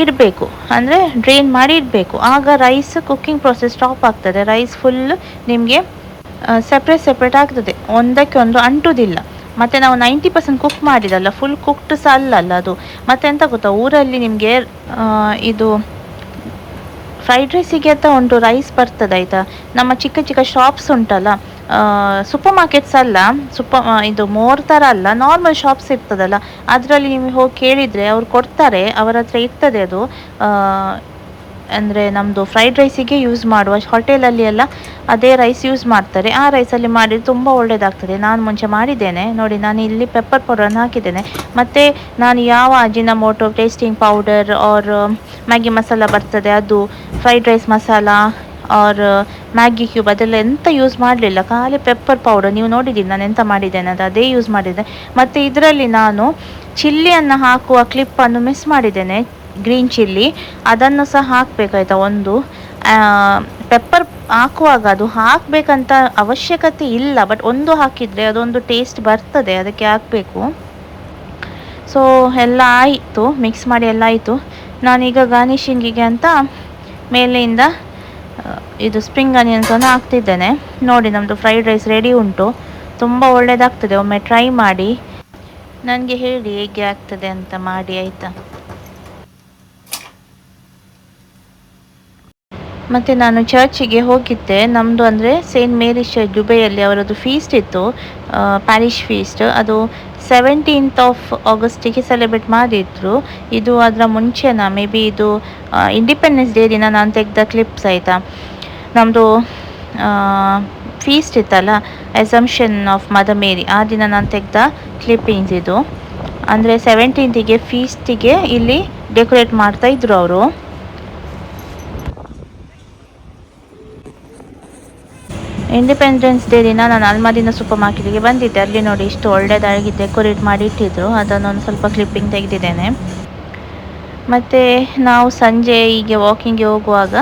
ಇಡಬೇಕು. ಅಂದರೆ ಡ್ರೈನ್ ಮಾಡಿ ಇಡಬೇಕು. ಆಗ ರೈಸ್ ಕುಕ್ಕಿಂಗ್ ಪ್ರೋಸೆಸ್ ಸ್ಟಾಪ್ ಆಗ್ತದೆ. ರೈಸ್ ಫುಲ್ ನಿಮಗೆ ಸೆಪ್ರೇಟ್ ಸೆಪ್ರೇಟ್ ಆಗ್ತದೆ. ಒಂದಕ್ಕೆ ಒಂದು ಅಂಟುವುದಿಲ್ಲ ಮತ್ತು ನಾವು ನೈಂಟಿ ಪರ್ಸೆಂಟ್ ಕುಕ್ ಮಾಡಿದಲ್ಲ ಫುಲ್ ಕುಕ್ಡ್ ಸಹ ಅಲ್ಲಲ್ಲ ಅದು. ಮತ್ತು ಎಂತ ಗೊತ್ತಾ, ಊರಲ್ಲಿ ನಿಮಗೆ ಇದು ಫ್ರೈಡ್ ರೈಸಿಗೆ ಅಂತ ಉಂಟು? ರೈಸ್ ಬರ್ತದೆ ಆಯಿತಾ? ನಮ್ಮ ಚಿಕ್ಕ ಚಿಕ್ಕ ಶಾಪ್ಸ್ ಉಂಟಲ್ಲ ಸೂಪರ್ ಮಾರ್ಕೆಟ್ಸ್ ಅಲ್ಲ ಸೂಪರ್ ಇದು ಮೋರ್ ಥರ ಅಲ್ಲ ನಾರ್ಮಲ್ ಶಾಪ್ಸ್ ಇರ್ತದಲ್ಲ, ಅದರಲ್ಲಿ ನೀವು ಹೋಗಿ ಕೇಳಿದರೆ ಅವ್ರು ಕೊಡ್ತಾರೆ ಅವರ ಹತ್ರ ಇರ್ತದೆ ಅದು. ಅಂದರೆ ನಮ್ಮದು ಫ್ರೈಡ್ ರೈಸಿಗೆ ಯೂಸ್ ಮಾಡುವ ಹೋಟೆಲಲ್ಲಿ ಎಲ್ಲ ಅದೇ ರೈಸ್ ಯೂಸ್ ಮಾಡ್ತಾರೆ. ಆ ರೈಸಲ್ಲಿ ಮಾಡಿದರೆ ತುಂಬ ಒಳ್ಳೆಯದಾಗ್ತದೆ ನಾನು ಮುಂಚೆ ಮಾಡಿದ್ದೇನೆ. ನೋಡಿ, ನಾನು ಇಲ್ಲಿ ಪೆಪ್ಪರ್ ಪೌಡರನ್ನು ಹಾಕಿದ್ದೇನೆ. ಮತ್ತು ನಾನು ಯಾವ Ajinomoto tasting powder or Maggi masala ಬರ್ತದೆ, ಅದು fried rice masala or Maggi cube ಅದೆಲ್ಲ ಎಂತ ಯೂಸ್ ಮಾಡಲಿಲ್ಲ. ಖಾಲಿ ಪೆಪ್ಪರ್ ಪೌಡರ್ ನೀವು ನೋಡಿದ್ದೀನಿ ನಾನು ಎಂತ ಮಾಡಿದ್ದೇನೆ ಅದು ಅದೇ ಯೂಸ್ ಮಾಡಿದ್ದೆ. ಮತ್ತು ಇದರಲ್ಲಿ ನಾನು ಚಿಲ್ಲಿಯನ್ನು ಹಾಕುವ ಕ್ಲಿಪ್ಪನ್ನು ಮಿಸ್ ಮಾಡಿದ್ದೇನೆ. ಗ್ರೀನ್ ಚಿಲ್ಲಿ ಅದನ್ನು ಸಹ ಹಾಕಬೇಕಾಯ್ತಾ? ಒಂದು ಪೆಪ್ಪರ್ ಹಾಕುವಾಗ ಅದು ಹಾಕಬೇಕಂತ ಅವಶ್ಯಕತೆ ಇಲ್ಲ ಬಟ್ ಒಂದು ಹಾಕಿದರೆ ಅದೊಂದು ಟೇಸ್ಟ್ ಬರ್ತದೆ, ಅದಕ್ಕೆ ಹಾಕಬೇಕು. ಸೊ ಎಲ್ಲ ಆಯಿತು ಮಿಕ್ಸ್ ಮಾಡಿ ಎಲ್ಲ ಆಯಿತು. ನಾನೀಗ ಗಾರ್ನಿಷಿಂಗಿಗೆ ಅಂತ ಮೇಲೆಯಿಂದ ಇದು ಸ್ಪ್ರಿಂಗ್ ಆನಿಯನ್ಸನ್ನು ಹಾಕ್ತಿದ್ದೇನೆ. ನೋಡಿ ನಮ್ಮದು ಫ್ರೈಡ್ ರೈಸ್ ರೆಡಿ ಉಂಟು. ತುಂಬ ಒಳ್ಳೆಯದಾಗ್ತದೆ ಒಮ್ಮೆ ಟ್ರೈ ಮಾಡಿ. ನನಗೆ ಹೇಳಿ ಹೇಗೆ ಆಗ್ತದೆ ಅಂತ ಮಾಡಿ, ಆಯಿತಾ? ಮತ್ತು ನಾನು ಚರ್ಚಿಗೆ ಹೋಗಿದ್ದೆ. ನಮ್ಮದು ಅಂದರೆ ಸೇಂಟ್ ಮೇರಿಸ್ ಚರ್ಚ್ ದುಬೈಯಲ್ಲಿ ಅವರದ್ದು ಫೀಸ್ಟ್ ಇತ್ತು ಪ್ಯಾರಿಷ್ ಫೀಸ್ಟ್ ಅದು ಸೆವೆಂಟೀನ್ತ್ ಆಫ್ ಆಗಸ್ಟಿಗೆ ಸೆಲೆಬ್ರೇಟ್ ಮಾಡಿದ್ರು. ಇದು ಅದರ ಮುಂಚೆನ? ಮೇ ಬಿ ಇದು ಇಂಡಿಪೆಂಡೆನ್ಸ್ ಡೇ ದಿನ ನಾನು ತೆಗೆದ ಕ್ಲಿಪ್ಸ್ ಆಯಿತಾ? ನಮ್ಮದು ಫೀಸ್ಟ್ ಇತ್ತಲ್ಲ ಎಸಂಪ್ಷನ್ ಆಫ್ ಮದರ್ ಮೇರಿ ಆ ದಿನ ನಾನು ತೆಗೆದ ಕ್ಲಿಪ್ಪಿಂಗ್ಸ್ ಇದು. ಅಂದರೆ ಸೆವೆಂಟೀನ್ತಿಗೆ ಫೀಸ್ಟಿಗೆ ಇಲ್ಲಿ ಡೆಕೋರೇಟ್ ಮಾಡ್ತಾಯಿದ್ರು ಅವರು. ಇಂಡಿಪೆಂಡೆನ್ಸ್ ಡೇ ದಿನ ನಾನು ಅಲ್ಮಾರಿನ ಸೂಪರ್ ಮಾರ್ಕೆಟಿಗೆ ಬಂದಿದ್ದೆ. ಅಲ್ಲಿ ನೋಡಿ ಇಷ್ಟು ಒಳ್ಳೆಯದಾಗಿ ಡೆಕೋರೇಟ್ ಮಾಡಿ ಇಟ್ಟಿದ್ರು. ಅದನ್ನೊಂದು ಸ್ವಲ್ಪ ಕ್ಲಿಪ್ಪಿಂಗ್ ತೆಗೆದಿದ್ದೇನೆ. ಮತ್ತು ನಾವು ಸಂಜೆ ಹೀಗೆ ವಾಕಿಂಗ್ಗೆ ಹೋಗುವಾಗ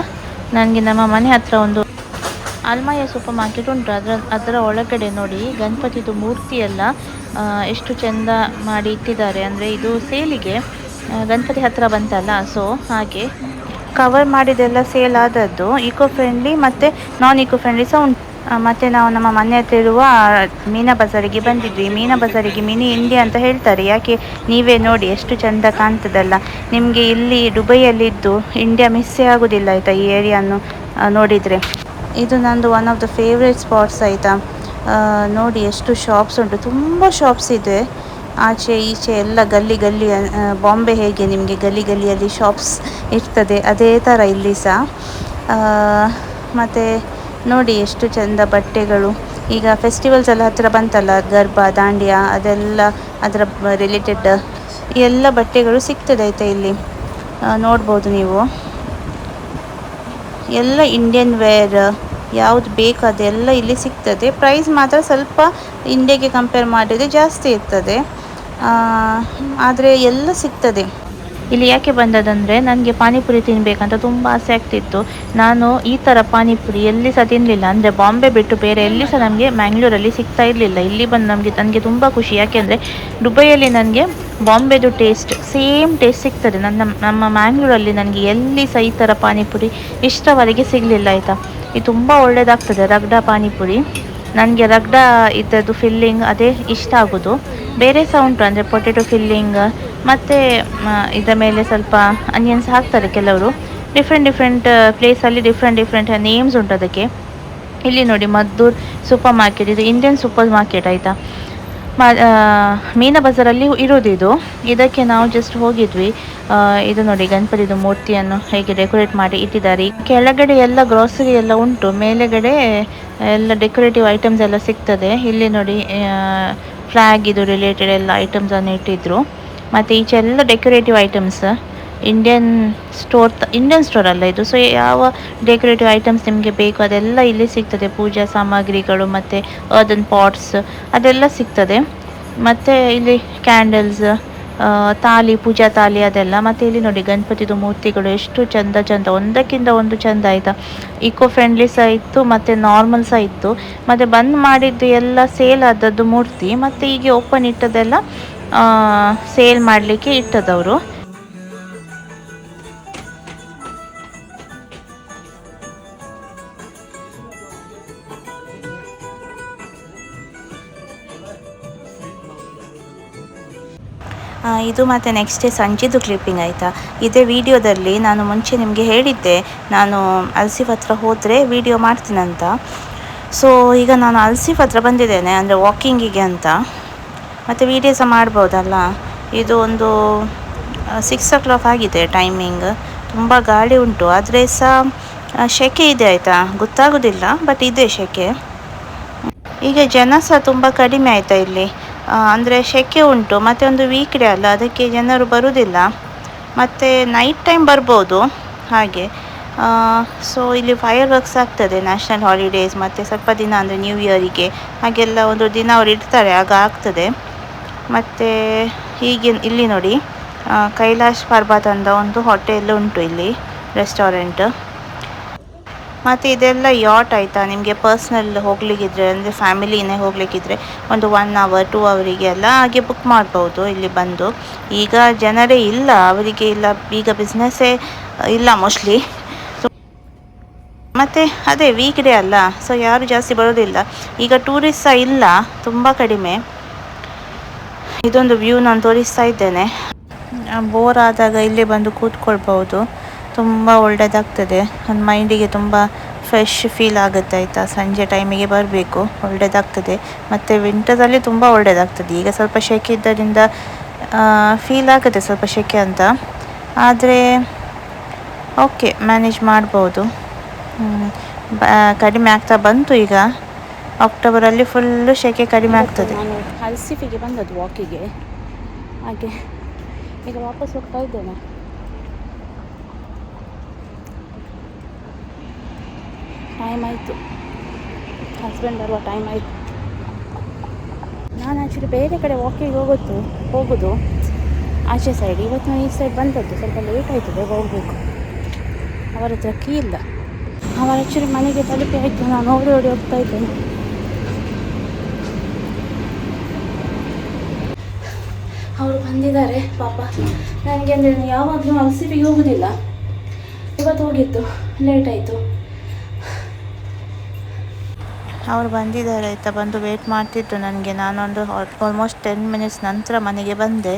ನನಗೆ ನಮ್ಮ ಮನೆ ಹತ್ರ ಒಂದು ಅಲ್ಮಾಯ ಸೂಪರ್ ಮಾರ್ಕೆಟ್ ಉಂಟು. ಅದರ ಅದರ ಒಳಗಡೆ ನೋಡಿ ಗಣಪತಿದು ಮೂರ್ತಿ ಎಲ್ಲ ಎಷ್ಟು ಚೆಂದ ಮಾಡಿ ಇಟ್ಟಿದ್ದಾರೆ. ಅಂದರೆ ಇದು ಸೇಲಿಗೆ ಗಣಪತಿ ಹತ್ತಿರ ಬಂತಲ್ಲ ಸೊ ಹಾಗೆ ಕವರ್ ಮಾಡಿದೆಲ್ಲ ಸೇಲ್ ಆದದ್ದು ಈಕೋ ಫ್ರೆಂಡ್ಲಿ ಮತ್ತು ನಾನ್ ಈಕೋ ಫ್ರೆಂಡ್ಲಿ ಸಹ ಉಂಟು. ಮತ್ತು ನಾವು ನಮ್ಮ ಮನೆ ಹತ್ರ ಇರುವ ಮೀನಾ ಬಜಾರಿಗೆ ಬಂದಿದ್ವಿ. ಮೀನಾ ಬಜಾರಿಗೆ ಮಿನಿ ಇಂಡಿಯಾ ಅಂತ ಹೇಳ್ತಾರೆ. ಯಾಕೆ? ನೀವೇ ನೋಡಿ, ಎಷ್ಟು ಚಂದ ಕಾಣ್ತದಲ್ಲ. ನಿಮಗೆ ಇಲ್ಲಿ ದುಬೈಯಲ್ಲಿದ್ದು ಇಂಡಿಯಾ ಮಿಸ್ಸೇ ಆಗೋದಿಲ್ಲ ಆಯಿತಾ ಈ ಏರಿಯಾನು ನೋಡಿದರೆ? ಇದು ನಂದು one of the favourite spots ಆಯಿತಾ. ನೋಡಿ ಎಷ್ಟು ಶಾಪ್ಸ್ ಉಂಟು. ತುಂಬ ಶಾಪ್ಸ್ ಇದೆ. ಆಚೆ, ಈಚೆ ಎಲ್ಲ ಗಲ್ಲಿ ಗಲ್ಲಿ ಬಾಂಬೆ ಹೇಗೆ ನಿಮಗೆ ಗಲ್ಲಿ ಗಲ್ಲಿಯಲ್ಲಿ ಶಾಪ್ಸ್ ಇರ್ತದೆ. ಅದೇ ಥರ ಇಲ್ಲಿ ಸಹ. ಮತ್ತು ನೋಡಿ ಎಷ್ಟು ಚಂದ ಬಟ್ಟೆಗಳು. ಈಗ ಫೆಸ್ಟಿವಲ್ಸ್ ಎಲ್ಲ ಹತ್ತಿರ ಬಂತಲ್ಲ ಗರ್ಭ ದಾಂಡಿಯಾ, ಅದೆಲ್ಲ ಅದರ ರಿಲೇಟೆಡ್ ಎಲ್ಲ ಬಟ್ಟೆಗಳು ಸಿಗ್ತದೆ ಆಯಿತಾ ಇಲ್ಲಿ. ನೋಡ್ಬೋದು ನೀವು. ಎಲ್ಲ ಇಂಡಿಯನ್ ವೇರ್ ಯಾವುದು ಬೇಕು ಅದೆಲ್ಲ ಇಲ್ಲಿ ಸಿಗ್ತದೆ. ಪ್ರೈಸ್ ಮಾತ್ರ ಸ್ವಲ್ಪ ಇಂಡಿಯಾಗೆ ಕಂಪೇರ್ ಮಾಡಿದರೆ ಜಾಸ್ತಿ ಇರ್ತದೆ. ಆದರೆ ಎಲ್ಲ ಸಿಗ್ತದೆ. ಇಲ್ಲಿ ಯಾಕೆ ಬಂದದಂದರೆ, ನನಗೆ ಪಾನಿಪುರಿ ತಿನ್ನಬೇಕಂತ ತುಂಬ ಆಸೆ ಆಗ್ತಿತ್ತು. ನಾನು ಈ ಥರ ಪಾನಿಪುರಿ ಎಲ್ಲಿ ಸಹ ತಿನ್ನಲಿಲ್ಲ ಅಂದರೆ ಬಾಂಬೆ ಬಿಟ್ಟು ಬೇರೆ ಎಲ್ಲಿ ಸಹ ನಮಗೆ ಮ್ಯಾಂಗ್ಳೂರಲ್ಲಿ ಸಿಗ್ತಾ ಇರಲಿಲ್ಲ. ಇಲ್ಲಿ ಬಂದು ನಮಗೆ, ನನಗೆ ತುಂಬ ಖುಷಿ. ಯಾಕೆಂದರೆ ದುಬೈಯಲ್ಲಿ ನನಗೆ ಬಾಂಬೆದು ಟೇಸ್ಟ್ ಸೇಮ್ ಟೇಸ್ಟ್ ಸಿಗ್ತದೆ. ನನ್ನ ನಮ್ಮ ಮ್ಯಾಂಗ್ಳೂರಲ್ಲಿ ನನಗೆ ಎಲ್ಲಿ ಸಹ ಈ ಥರ ಪಾನಿಪುರಿ ಇಷ್ಟವರೆಗೆ ಸಿಗಲಿಲ್ಲ, ಆಯಿತಾ? ಇದು ತುಂಬ ಒಳ್ಳೆಯದಾಗ್ತದೆ ರಗಡ ಪಾನಿಪುರಿ. ನನಗೆ ರಗಡ ಇದ್ದದ್ದು ಫಿಲ್ಲಿಂಗ್ ಅದೇ ಇಷ್ಟ ಆಗೋದು. ಬೇರೆ ಸಹ ಉಂಟು ಅಂದರೆ ಪೊಟೆಟೊ ಫಿಲ್ಲಿಂಗ್ ಮತ್ತು ಇದರ ಮೇಲೆ ಸ್ವಲ್ಪ ಅನಿಯನ್ಸ್ ಹಾಕ್ತಾರೆ ಕೆಲವರು. ಡಿಫ್ರೆಂಟ್ ಡಿಫ್ರೆಂಟ್ ಪ್ಲೇಸಲ್ಲಿ ಡಿಫ್ರೆಂಟ್ ಡಿಫ್ರೆಂಟ್ ನೇಮ್ಸ್ ಉಂಟು ಅದಕ್ಕೆ. ಇಲ್ಲಿ ನೋಡಿ ಮದ್ದೂರ್ ಸೂಪರ್ ಮಾರ್ಕೆಟ್ ಇದು ಇಂಡಿಯನ್ ಸೂಪರ್ ಮಾರ್ಕೆಟ್ ಆಯಿತಾ? ಮೀನಾ ಬಜಾರಲ್ಲಿ ಇರೋದು ಇದು ಇದಕ್ಕೆ ನಾವು ಜಸ್ಟ್ ಹೋಗಿದ್ವಿ. ಇದು ನೋಡಿ, ಗಣಪತಿದು ಮೂರ್ತಿಯನ್ನು ಹೇಗೆ ಡೆಕೋರೇಟ್ ಮಾಡಿ ಇಟ್ಟಿದ್ದಾರೆ. ಕೆಳಗಡೆ ಎಲ್ಲ ಗ್ರಾಸರಿ ಎಲ್ಲ ಉಂಟು. ಮೇಲೆಗಡೆ ಎಲ್ಲ ಡೆಕೋರೇಟಿವ್ ಐಟಮ್ಸ್ ಎಲ್ಲ ಸಿಗ್ತದೆ. ಇಲ್ಲಿ ನೋಡಿ ಫ್ಲಾಗ್ ಇದು ರಿಲೇಟೆಡ್ ಎಲ್ಲ ಐಟಮ್ಸನ್ನು ಇಟ್ಟಿದ್ರು. ಮತ್ತು ಈಚೆ ಎಲ್ಲ decorative items Indian store Indian store ಅಲ್ಲ ಇದು. ಸೊ ಯಾವ ಡೆಕೋರೇಟಿವ್ ಐಟಮ್ಸ್ ನಿಮಗೆ ಬೇಕು ಅದೆಲ್ಲ ಇಲ್ಲಿ ಸಿಗ್ತದೆ. ಪೂಜಾ ಸಾಮಗ್ರಿಗಳು ಮತ್ತು ಅರ್ದನ್ ಪಾಟ್ಸ್ ಅದೆಲ್ಲ ಸಿಗ್ತದೆ. ಮತ್ತು ಇಲ್ಲಿ ಕ್ಯಾಂಡಲ್ಸ್ ತಾಲಿ, ಪೂಜಾ ತಾಲಿ ಅದೆಲ್ಲ. ಮತ್ತು ಇಲ್ಲಿ ನೋಡಿ ಗಣಪತಿದು ಮೂರ್ತಿಗಳು ಎಷ್ಟು ಚಂದ ಚಂದ. ಒಂದಕ್ಕಿಂತ ಒಂದು ಚಂದ ಆಯಿತಾ? ಇಕೋ ಫ್ರೆಂಡ್ಲಿ ಸಹ ಇತ್ತು, ಮತ್ತು ನಾರ್ಮಲ್ ಸಹ ಇತ್ತು. ಮತ್ತು ಬಂದ್ ಮಾಡಿದ್ದು ಎಲ್ಲ ಸೇಲ್ ಆದದ್ದು ಮೂರ್ತಿ. ಮತ್ತು ಹೀಗೆ ಓಪನ್ ಇಟ್ಟದೆಲ್ಲ ಸೇಲ್ ಮಾಡಲಿಕ್ಕೆ ಇಟ್ಟದವರು. ಇದು ಮತ್ತು ನೆಕ್ಸ್ಟ್ ಡೇ ಸಂಜೆದು ಕ್ಲಿಪ್ಪಿಂಗ್ ಆಯಿತಾ? ಇದೇ ವಿಡಿಯೋದಲ್ಲಿ ನಾನು ಮುಂಚೆ ನಿಮಗೆ ಹೇಳಿದ್ದೆ, ನಾನು ಅಲ್ಸಿಫ್ ಹತ್ರ ಹೋದರೆ ವಿಡಿಯೋ ಮಾಡ್ತೀನಂತ ಸೊ ಈಗ ನಾನು ಅಲ್ಸಿಫ್ ಹತ್ರ ಬಂದಿದ್ದೇನೆ, ಅಂದರೆ ವಾಕಿಂಗಿಗೆ ಅಂತ. ಮತ್ತು ವಿಡಿಯೋ ಸಹ ಮಾಡ್ಬೋದಲ್ಲ? ಇದು ಒಂದು ಸಿಕ್ಸ್ ಓ ಕ್ಲಾಕ್ ಆಗಿದೆ ಟೈಮಿಂಗ್ ತುಂಬ ಗಾಳಿ ಉಂಟು, ಆದರೆ ಸಹ ಶೆಕೆ ಇದೆ ಆಯಿತಾ? ಗೊತ್ತಾಗೋದಿಲ್ಲ ಬಟ್ ಇದೆ ಶೆಕೆ. ಈಗ ಜನ ಸಹ ತುಂಬ ಕಡಿಮೆ ಆಯಿತಾ ಇಲ್ಲಿ? ಅಂದರೆ ಸೆಕೆ ಉಂಟು, ಮತ್ತು ಒಂದು ವೀಕ್ ಡೇ ಅಲ್ಲ, ಅದಕ್ಕೆ ಜನರು ಬರುವುದಿಲ್ಲ ಮತ್ತು ನೈಟ್ ಟೈಮ್ ಬರ್ಬೋದು, ಹಾಗೆ. ಸೊ ಇಲ್ಲಿ ಫೈರ್ ವರ್ಕ್ಸ್ ಆಗ್ತದೆ ನ್ಯಾಷನಲ್ ಹಾಲಿಡೇಸ್ ಮತ್ತು ಸ್ವಲ್ಪ ದಿನ ಅಂದರೆ ನ್ಯೂ ಇಯರಿಗೆ ಹಾಗೆಲ್ಲ ಒಂದು ದಿನ ಅವ್ರು ಇಡ್ತಾರೆ, ಆಗ ಆಗ್ತದೆ. ಮತ್ತು ಹೀಗೆ ಇಲ್ಲಿ ನೋಡಿ ಕೈಲಾಶ್ ಪರ್ಬತ್ ಅಂತ ಒಂದು ಹೋಟೆಲ್ ಉಂಟು ಇಲ್ಲಿ ರೆಸ್ಟೋರೆಂಟ್ ಮತ್ತು ಇದೆಲ್ಲ ಯಾಟ್ ಆಯಿತಾ? ನಿಮಗೆ ಪರ್ಸ್ನಲ್ ಹೋಗ್ಲಿಕ್ಕಿದ್ರೆ, ಅಂದರೆ ಫ್ಯಾಮಿಲಿನೇ ಹೋಗ್ಲಿಕ್ಕಿದ್ರೆ ಒಂದು ಒನ್ ಅವರ್ ಟೂ ಅವರಿಗೆ ಎಲ್ಲ ಹಾಗೆ ಬುಕ್ ಮಾಡ್ಬೋದು ಇಲ್ಲಿ ಬಂದು. ಈಗ ಜನರೇ ಇಲ್ಲ, ಅವರಿಗೆ ಇಲ್ಲ, ಈಗ ಬಿಸ್ನೆಸ್ಸೇ ಇಲ್ಲ ಮೋಸ್ಟ್ಲಿ ಮತ್ತು ಅದೇ ವೀಕ್ ಡೇ ಅಲ್ಲ ಸೊ ಯಾರು ಜಾಸ್ತಿ ಬರೋದಿಲ್ಲ. ಈಗ ಟೂರಿಸ್ಟ್ ಸಹ ಇಲ್ಲ, ತುಂಬ ಕಡಿಮೆ. ಇದೊಂದು ವ್ಯೂ ನಾನು ತೋರಿಸ್ತಾ ಇದ್ದೇನೆ. ಬೋರ್ ಆದಾಗ ಇಲ್ಲಿ ಬಂದು ಕೂತ್ಕೊಳ್ಬೋದು ತುಂಬ ಒಳ್ಳೆಯದಾಗ್ತದೆ ನನ್ನ ಮೈಂಡಿಗೆ ತುಂಬ ಫ್ರೆಶ್ ಫೀಲ್ ಆಗುತ್ತೆ ಆಯಿತಾ? ಸಂಜೆ ಟೈಮಿಗೆ ಬರಬೇಕು ಒಳ್ಳೆಯದಾಗ್ತದೆ ಮತ್ತು ವಿಂಟರಲ್ಲಿ ತುಂಬ ಒಳ್ಳೆಯದಾಗ್ತದೆ ಈಗ ಸ್ವಲ್ಪ ಸೆಕೆ ಇದ್ದರಿಂದ ಫೀಲ್ ಆಗುತ್ತೆ ಸ್ವಲ್ಪ ಸೆಕೆ ಅಂತ. ಆದರೆ ಓಕೆ ಮ್ಯಾನೇಜ್ ಮಾಡ್ಬೋದು. ಕಡಿಮೆ ಆಗ್ತಾ ಬಂತು ಈಗ. ಅಕ್ಟೋಬರಲ್ಲಿ ಫುಲ್ಲು ಸೆಕೆ ಕಡಿಮೆ ಆಗ್ತದೆ. ಹಲ್ಸಿಫಿಗೆ ಬಂದದ್ದು ವಾಕಿಗೆ ಹಾಗೆ ಈಗ ವಾಪಸ್ ಹೋಗ್ತಾ ಇದ್ದೇನೆ. ಟೈಮ್ ಆಯಿತು. ಹಸ್ಬೆಂಡ್ ಬರುವ ಟೈಮ್ ಆಯಿತು. ನಾನು ಆ್ಯಕ್ಚುಲಿ ಬೇರೆ ಕಡೆ ವಾಕಿಂಗ್ ಹೋಗೋದು ಹೋಗೋದು. ಆಚೆ ಸೈಡ್ ಇವತ್ತು ನಾನು ಈ ಸೈಡ್ ಬಂದದ್ದು, ಸ್ವಲ್ಪ ಲೇಟ್ ಆಯಿತು ಬೇಗ ಹೋಗಬೇಕು. ಅವರ ಹತ್ರ ಕೀ ಇಲ್ಲ. ಅವರು ಆ್ಯಕ್ಚುಲಿ ಮನೆಗೆ ತಲುಪಿ ಆಯಿತು, ನಾನು ಓಡಿ ಓಡಿ ಹೋಗ್ತಾ ಇದ್ದೇನೆ. ಅವರು ಬಂದಿದ್ದಾರೆ, ಪಾಪ. ನನಗೆ ಅಂದರೆ ಯಾವಾಗಲೂ ಅಲ್ಸಿಪಿಗೆ ಹೋಗೋದಿಲ್ಲ. ಇವತ್ತು ಹೋಗಿತ್ತು ಲೇಟ್ ಆಯಿತು. ಅವ್ರು ಬಂದಿದ್ದಾರೆ ಆಯಿತಾ ಬಂದು ವೇಟ್ ಮಾಡ್ತಿದ್ರು ನನಗೆ. ನಾನೊಂದು ಆಲ್ಮೋಸ್ಟ್ ಟೆನ್ ಮಿನಿಟ್ಸ್ ನಂತರ ಮನೆಗೆ ಬಂದೆ.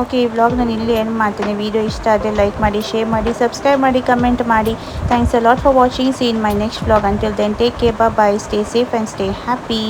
ಓಕೆ ಈ ವ್ಲಾಗ್ ನಾನು ಇಲ್ಲಿ ಎಂಡ್ ಮಾಡ್ತೀನಿ. ವಿಡಿಯೋ ಇಷ್ಟ ಆದರೆ ಲೈಕ್ ಮಾಡಿ ಶೇರ್ ಮಾಡಿ ಸಬ್ಸ್ಕ್ರೈಬ್ ಮಾಡಿ ಕಮೆಂಟ್ ಮಾಡಿ. Thanks a lot for watching seen my next vlog until then take care bye stay safe and stay happy